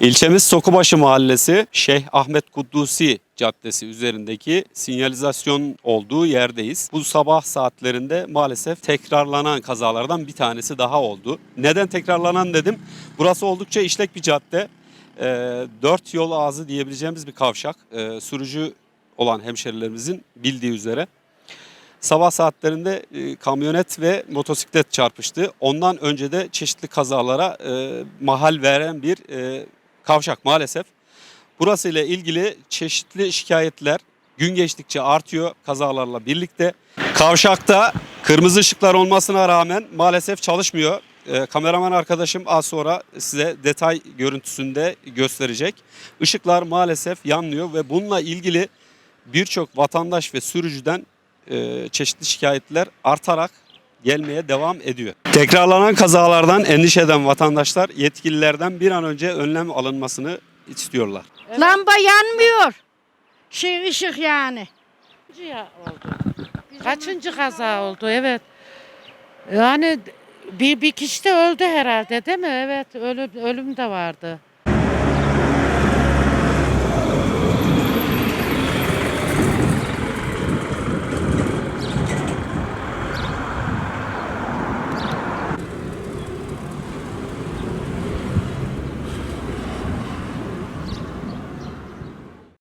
İlçemiz Sokubaşı Mahallesi Şeyh Ahmet Kuddusi Caddesi üzerindeki sinyalizasyon olduğu yerdeyiz. Bu sabah saatlerinde maalesef tekrarlanan kazalardan bir tanesi daha oldu. Neden tekrarlanan dedim? Burası oldukça işlek bir cadde. Ee, dört yol ağzı diyebileceğimiz bir kavşak. Ee, sürücü olan hemşerilerimizin bildiği üzere. Sabah saatlerinde e, kamyonet ve motosiklet çarpıştı. Ondan önce de çeşitli kazalara e, mahal veren bir e, kavşak maalesef. Burası ile ilgili çeşitli şikayetler gün geçtikçe artıyor kazalarla birlikte. Kavşakta kırmızı ışıklar olmasına rağmen maalesef çalışmıyor. E, kameraman arkadaşım az sonra size detay görüntüsünde gösterecek. Işıklar maalesef yanmıyor ve bununla ilgili birçok vatandaş ve sürücüden e, çeşitli şikayetler artarak gelmeye devam ediyor. Tekrarlanan kazalardan endişe eden vatandaşlar yetkililerden bir an önce önlem alınmasını istiyorlar. Lamba yanmıyor. Şey ışık yani. Ya oldu? Kaçıncı kaza oldu evet. Yani bir, bir kişi de öldü herhalde değil mi? Evet ölüm, ölüm de vardı.